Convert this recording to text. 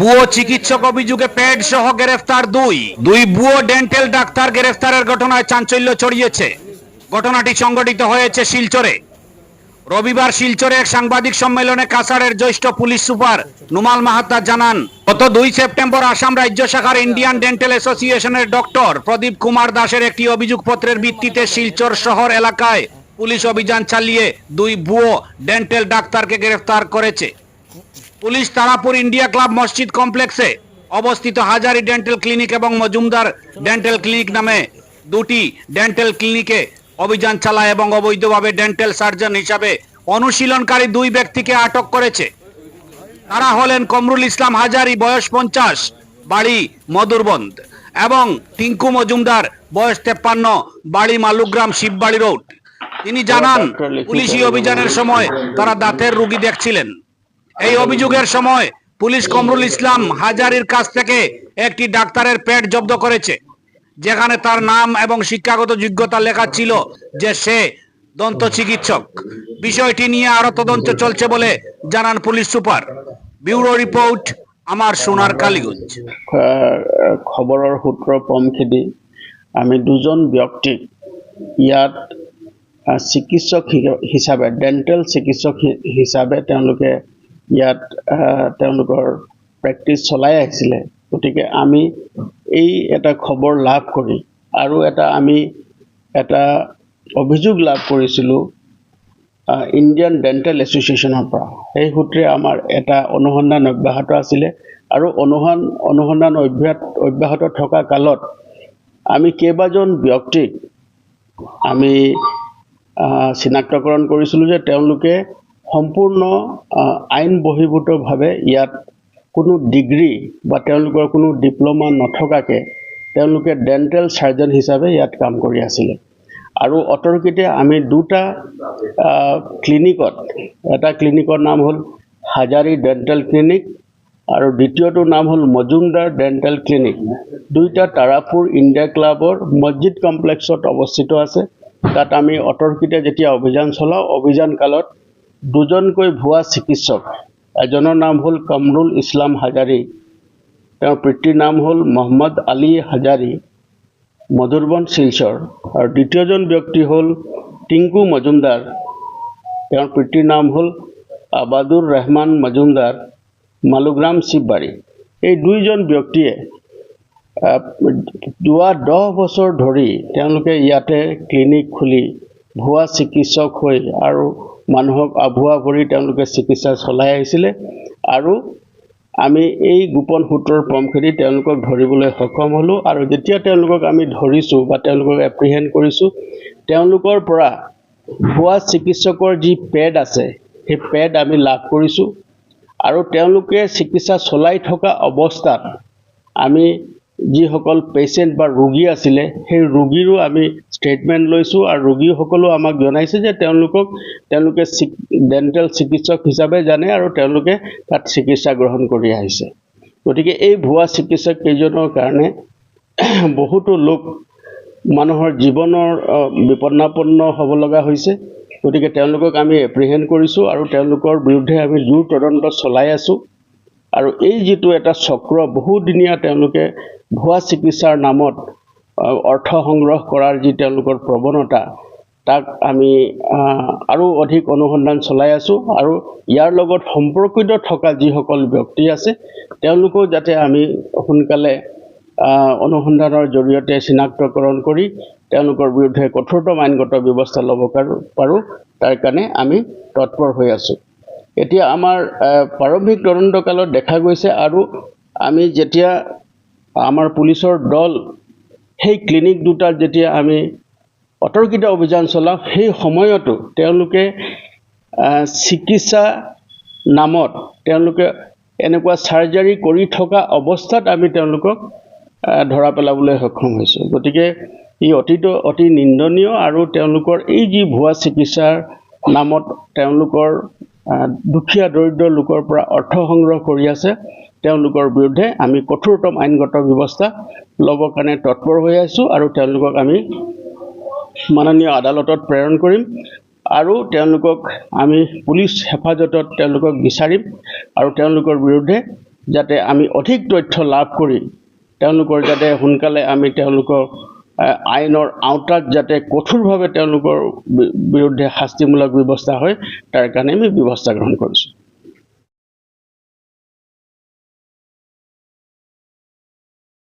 ভুয়ো চিকিৎসক অভিযোগে পেড সহ গ্রেফতার দুই। দুই ভুয়ো ডেন্টাল ডাক্তার গ্রেফতারের ঘটনায় চাঞ্চল্য ছড়িয়েছে। ঘটনাটি সংঘটিত হয়েছে শিলচরে। রবিবার শিলচরে এক সাংবাদিক সম্মেলনে কাছাড়ের জ্যেষ্ঠ পুলিশ সুপার নুমাল মাহাতা জানান, গত দুই সেপ্টেম্বর আসাম রাজ্য শাখার ইন্ডিয়ান ডেন্টাল অ্যাসোসিয়েশনের ডক্টর প্রদীপ কুমার দাসের একটি অভিযোগপত্রের ভিত্তিতে শিলচর শহর এলাকায় পুলিশ অভিযান চালিয়ে দুই ভুয়ো ডেন্টাল ডাক্তারকে গ্রেফতার করেছে। পুলিশ তারাপুর ইন্ডিয়া ক্লাব মসজিদ কমপ্লেক্সে অবস্থিত হাজারি ডেন্টাল ক্লিনিক এবং মজুমদার ডেন্টাল ক্লিনিক নামে দুটি ডেন্টাল ক্লিনিকে অভিযান চালায় এবং অবৈধভাবে ডেন্টাল সার্জন হিসাবে অনুশীলনকারী দুই ব্যক্তিকে আটক করেছে। তারা হলেন কমরুল ইসলাম হাজারি বয়স পঞ্চাশ বাড়ি মধুরবন্দ এবং টিঙ্কু মজুমদার বয়স তেপ্পান্ন বাড়ি মালুগ্রাম শিববাড়ি রোড। তিনি জানান পুলিশি অভিযানের সময় তারা দাঁতের রুগী দেখছিলেন। এই অভিযোগের সময় পুলিশ কমরুল ইসলাম হাজারির কাছ থেকে একটি ডাক্তারের পেট জব্দ করেছে যেখানে তার নাম এবং শিক্ষাগত যোগ্যতা লেখা ছিল যে সে দন্ত চিকিৎসক। বিষয়টি নিয়ে আরও তদন্ত চলছে বলে জানান পুলিশ সুপার। ব্যুরো রিপোর্ট আমার সোনার কালীগঞ্জ। আহ, খবৰৰ সূত্ৰৰ পম খেদি আমি দুজন ব্যক্তিক ইয়াত চিকিৎসক হি- হিচাপে ডেণ্টেল চিকিৎসক হি- হিচাপে তেওঁলোকে ইয়াত তেওঁলোকৰ প্ৰেক্টিচ চলাই আহিছিলে। গতিকে আমি এই এটা খবৰ লাভ কৰি আৰু এটা আমি এটা অভিযোগ লাভ কৰিছিলোঁ ইণ্ডিয়ান ডেণ্টেল এছ'চিয়েশ্যনৰ পৰা। সেই সূত্ৰে আমাৰ এটা অনুসন্ধান অব্যাহত আছিলে আৰু অনুসন্ধান অনুসন্ধান অব্যাহত অব্যাহত থকা কালত আমি কেইবাজন ব্যক্তিক আমি চিনাক্তকৰণ কৰিছিলোঁ যে তেওঁলোকে সম্পূৰ্ণ আইন বহিৰ্ভূতভাৱে ইয়াত কোনো ডিগ্ৰী বা তেওঁলোকৰ কোনো ডিপ্ল'মা নথকাকৈ তেওঁলোকে ডেণ্টেল চাৰ্জন হিচাপে ইয়াত কাম কৰি আছিলে। আৰু অতৰ্কিতে আমি দুটা ক্লিনিকত এটা ক্লিনিকৰ নাম হ'ল হাজাৰী ডেণ্টেল ক্লিনিক আৰু দ্বিতীয়টোৰ নাম হ'ল মজুমদাৰ ডেণ্টেল ক্লিনিক। দুইটা তাৰাপুৰ ইণ্ডিয়া ক্লাবৰ মছজিদ কমপ্লেক্সত অৱস্থিত আছে। তাত আমি অতৰ্কিতে যেতিয়া অভিযান চলাওঁ অভিযান কালত দুজনকৈ ভুৱা চিকিৎসক। এজনৰ নাম হ'ল কামৰুল ইছলাম হাজাৰী। তেওঁৰ পিতৃৰ নাম হ'ল মহম্মদ আলী হাজাৰী মধুৰবন শিলচৰ। আৰু দ্বিতীয়জন ব্যক্তি হ'ল টিংকু মজুমদাৰ। তেওঁৰ পিতৃৰ নাম হ'ল আবাদুৰ ৰহমান মজুমদাৰ মালুগ্ৰাম শিৱবাৰী এই দুইজন ব্যক্তিয়ে যোৱা দহ বছৰ ধৰি তেওঁলোকে ইয়াতে ক্লিনিক খুলি ভুৱা চিকিৎসক হৈ আৰু মানুহক আভুৱা ভৰি তেওঁলোকে চিকিৎসা চলাই আহিছিলে। আৰু আমি এই গোপন সূত্ৰৰ পম খেদি তেওঁলোকক ধৰিবলৈ সক্ষম হ'লোঁ আৰু যেতিয়া তেওঁলোকক আমি ধৰিছোঁ বা তেওঁলোকক এপ্ৰিহেণ্ড কৰিছোঁ তেওঁলোকৰ পৰা ভুৱা চিকিৎসকৰ যি পেড আছে সেই পেড আমি লাভ কৰিছোঁ। আৰু তেওঁলোকে চিকিৎসা চলাই থকা অৱস্থাত আমি যিসকল পেচেণ্ট বা ৰোগী আছিলে সেই ৰোগীৰো আমি ষ্টেটমেণ্ট লৈছোঁ আৰু ৰোগীসকলেও আমাক জনাইছে যে তেওঁলোকক তেওঁলোকে ডেণ্টেল চিকিৎসক হিচাপে জানে আৰু তেওঁলোকে তাত চিকিৎসা গ্ৰহণ কৰি আহিছে। গতিকে এই ভুৱা চিকিৎসক কেইজনৰ কাৰণে বহুতো লোক মানুহৰ জীৱনৰ বিপন্নাপন্ন হ'ব লগা হৈছে। গতিকে তেওঁলোকক আমি এপ্ৰিহেণ্ড কৰিছোঁ আৰু তেওঁলোকৰ বিৰুদ্ধে আমি জোৰ তদন্ত চলাই আছোঁ। আৰু এই যিটো এটা চক্ৰ বহুদিনীয়া তেওঁলোকে ভুৱা চিকিৎসাৰ নামত অৰ্থ সংগ্ৰহ কৰাৰ যি তেওঁলোকৰ প্ৰৱণতা তাক আমি আৰু অধিক অনুসন্ধান চলাই আছোঁ আৰু ইয়াৰ লগত সম্পৰ্কিত থকা যিসকল ব্যক্তি আছে তেওঁলোকেও যাতে আমি সোনকালে অনুসন্ধানৰ জৰিয়তে চিনাক্তকৰণ কৰি তেওঁলোকৰ বিৰুদ্ধে কঠোৰতম আইনগত ব্যৱস্থা ল'ব পাৰোঁ পাৰোঁ তাৰ কাৰণে আমি তৎপৰ হৈ আছোঁ। এতিয়া আমাৰ প্ৰাৰম্ভিক তদন্তকালত দেখা গৈছে আৰু আমি যেতিয়া আমাৰ পুলিচৰ দল সেই ক্লিনিক দুটাত যেতিয়া আমি অতৰ্কিত অভিযান চলাওঁ সেই সময়তো তেওঁলোকে চিকিৎসা নামত তেওঁলোকে এনেকুৱা চাৰ্জাৰী কৰি থকা অৱস্থাত আমি তেওঁলোকক ধৰা পেলাবলৈ সক্ষম হৈছোঁ। গতিকে ই অতিটো অতি নিন্দনীয় আৰু তেওঁলোকৰ এই যি ভুৱা চিকিৎসাৰ নামত তেওঁলোকৰ দুখীয়া দৰিদ্ৰ লোকৰ পৰা অৰ্থ সংগ্ৰহ কৰি আছে। তেওঁলোকৰ বিৰুদ্ধে আমি কঠোৰতম আইনগত ব্যৱস্থা ল'বৰ কাৰণে তৎপৰ হৈ আছোঁ আৰু তেওঁলোকক আমি মাননীয় আদালতত প্ৰেৰণ কৰিম আৰু তেওঁলোকক আমি পুলিচ হেফাজতত তেওঁলোকক বিচাৰিম আৰু তেওঁলোকৰ বিৰুদ্ধে যাতে আমি অধিক তথ্য লাভ কৰি তেওঁলোকৰ যাতে সোনকালে আমি তেওঁলোকৰ আহ, আইনৰ আওতাত যাতে কঠোৰভাৱে তেওঁলোকৰ বিৰুদ্ধে শাস্তিমূলক ব্যৱস্থা হয় তাৰ কাৰণে আমি ব্যৱস্থা গ্ৰহণ কৰিছোঁ।